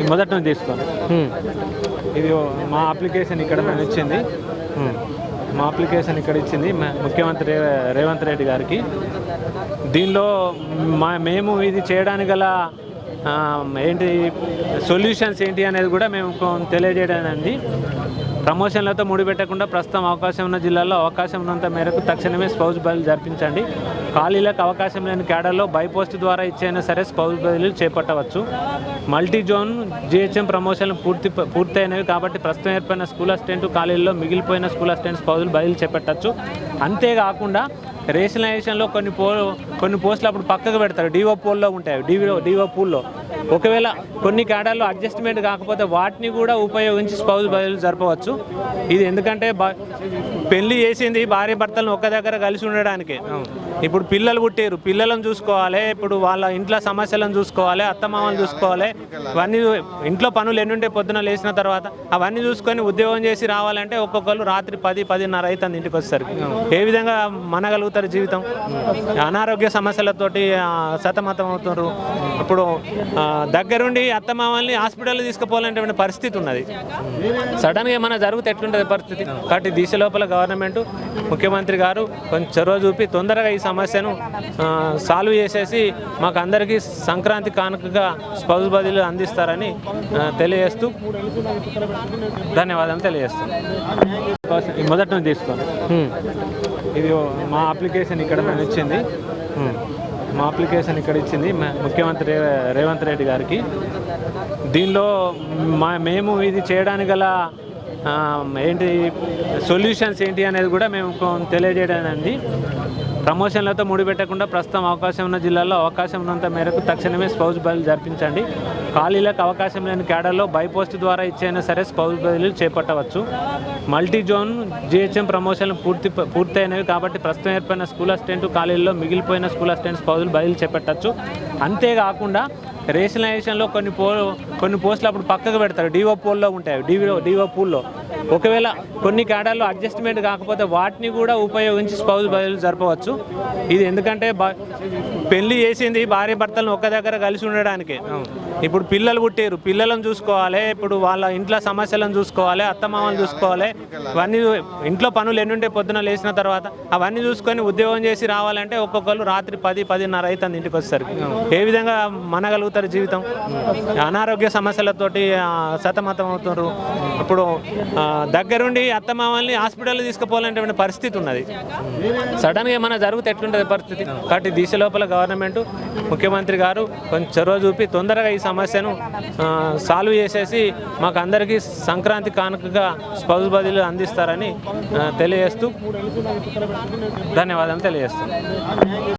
ఈ మొదటి నుంచి తీసుకోండి ఇది మా అప్లికేషన్ ఇక్కడ మేము ఇచ్చింది. మా అప్లికేషన్ ఇక్కడ ఇచ్చింది ముఖ్యమంత్రి రేవంత్ రెడ్డి గారికి. దీనిలో మా మేము ఇది చేయడానికి గల ఏంటి సొల్యూషన్స్ ఏంటి అనేది కూడా మేము తెలియజేయడానికి ప్రమోషన్లతో ముడిపెట్టకుండా ప్రస్తుతం అవకాశం ఉన్న జిల్లాల్లో అవకాశం ఉన్నంత మేరకు తక్షణమే స్పౌజ్ బదిలీ జరిపించండి. ఖాళీలకు అవకాశం లేని క్యాడర్లో బైపోస్ట్ ద్వారా ఇచ్చైనా సరే స్పౌజ్ బదిలీలు చేపట్టవచ్చు. మల్టీ జోన్ జిహెచ్ఎం ప్రమోషన్లు పూర్తి పూర్తయినవి కాబట్టి ప్రస్తుతం ఏర్పడిన స్కూల్ అసిస్టెంట్ ఖాళీల్లో మిగిలిపోయిన స్కూల్ అసిస్టెంట్ స్పౌజులు బదిలీ చేపట్టచ్చు. అంతేకాకుండా రేషనలైజేషన్లో కొన్ని పో కొన్ని పోస్టులు అప్పుడు పక్కకు పెడతారు. డిఓ పోల్లో ఉంటాయి. డివో డిఓ పూల్లో. ఒకవేళ కొన్ని క్యాడర్లో అడ్జస్ట్మెంట్ కాకపోతే వాటిని కూడా ఉపయోగించి స్పౌజ్ బదులు జరపవచ్చు. ఇది ఎందుకంటే పెళ్ళి చేసింది భార్య భర్తలను ఒక్క దగ్గర కలిసి ఉండడానికి. ఇప్పుడు పిల్లలు పుట్టారు పిల్లలను చూసుకోవాలి ఇప్పుడు వాళ్ళ ఇంట్లో సమస్యలను చూసుకోవాలి అత్తమామలు చూసుకోవాలి ఇవన్నీ ఇంట్లో పనులు ఎన్ని ఉంటే పొద్దున లేచిన తర్వాత అవన్నీ చూసుకొని ఉద్యోగం చేసి రావాలంటే ఒక్కొక్కరు రాత్రి పది పదిన్నర అవుతుంది ఇంటికి వచ్చేసరికి. ఏ విధంగా మనగలుగుతారు జీవితం? అనారోగ్య సమస్యలతోటి సతమతం అవుతున్నారు ఇప్పుడు దగ్గరుండి అత్తమామల్ని హాస్పిటల్ తీసుకుపోవాలనేటువంటి పరిస్థితి ఉన్నది. సడన్గా ఏమైనా జరిగితే ఎట్లుంటుంది పరిస్థితి? కాబట్టి దిశ లోపల గవర్నమెంట్ ముఖ్యమంత్రి గారు కొంచెం చొరవ చూపి తొందరగా ఈ సమస్యను సాల్వ్ చేసేసి మాకు అందరికీ సంక్రాంతి కానుకగా స్పౌజ్ బదిలీలు అందిస్తారని తెలియజేస్తూ ధన్యవాదాలు తెలియజేస్తాను మొదటి నుంచి తీసుకోండి. ఇది మా అప్లికేషన్ ఇక్కడ మేము ఇచ్చింది మా అప్లికేషన్ ఇక్కడ ఇచ్చింది ముఖ్యమంత్రి రే- రేవంత్ రెడ్డి గారికి. దీనిలో మా మేము ఇది చేయడానికి గల ఏంటి సొల్యూషన్స్ ఏంటి అనేది కూడా మేము తెలియజేయడానికి ప్రమోషన్లతో ముడిపెట్టకుండా ప్రస్తుతం అవకాశం ఉన్న జిల్లాల్లో అవకాశం ఉన్నంత మేరకు తక్షణమే స్పౌజ్ బదిలీ జరిపించండి. ఖాళీలకు అవకాశం లేని క్యాడర్లో బైపోస్ట్ ద్వారా ఇచ్చైనా సరే స్పౌజ్ బదిలీలు చేపట్టవచ్చు. మల్టీ జోన్ జిహెచ్ఎం ప్రమోషన్లు పూర్తి పూర్తయినవి కాబట్టి ప్రస్తుతం ఏర్పడిన స్కూల్ అసిస్టెంట్ ఖాళీల్లో మిగిలిపోయిన స్కూల్ అసిస్టెంట్ స్పౌజులు బదిలీ చేపట్టచ్చు. అంతేకాకుండా రేషనలైజేషన్లో కొన్ని పో కొన్ని పోస్టులు అప్పుడు పక్కకు పెడతారు. డిఓ పోల్లో ఉంటాయి. డివో డిఓ పూల్లో ఒకవేళ కొన్ని క్యాడర్లో అడ్జస్ట్మెంట్ కాకపోతే వాటిని కూడా ఉపయోగించి స్పౌజ్ బదులు జరపవచ్చు. ఇది ఎందుకంటే పెళ్ళి చేసింది భార్య భర్తలను ఒక్క దగ్గర కలిసి ఉండడానికి. ఇప్పుడు పిల్లలు పుట్టారు పిల్లలను చూసుకోవాలి. ఇప్పుడు వాళ్ళ ఇంట్లో సమస్యలను చూసుకోవాలి. అత్తమామలు చూసుకోవాలి. ఇవన్నీ ఇంట్లో పనులు ఎన్ని ఉంటే పొద్దున లేచిన తర్వాత అవన్నీ చూసుకొని ఉద్యోగం చేసి రావాలంటే ఒక్కొక్కరు రాత్రి పది పదిన్నర అవుతుంది ఇంటికి వచ్చేసరికి. ఏ విధంగా మనగలుగుతారు? జీవితం. అనారోగ్య సమస్యలతోటి సతమతం అవుతున్నారు. ఇప్పుడు దగ్గరుండి అత్తమామల్ని హాస్పిటల్ తీసుకుపోవాలనేటువంటి పరిస్థితి ఉన్నది. సడన్గా ఏమైనా జరిగితే ఎట్లుంటుంది పరిస్థితి? కాబట్టి దిశ లోపల గవర్నమెంట్ ముఖ్యమంత్రి గారు కొంచెం చొరవ చూపి తొందరగా ఈ సమస్యను సాల్వ్ చేసేసి మాకు అందరికీ సంక్రాంతి కానుకగా స్పౌజ్ బదిలీలు అందిస్తారని తెలియజేస్తూ ధన్యవాదాలు తెలియజేస్తాను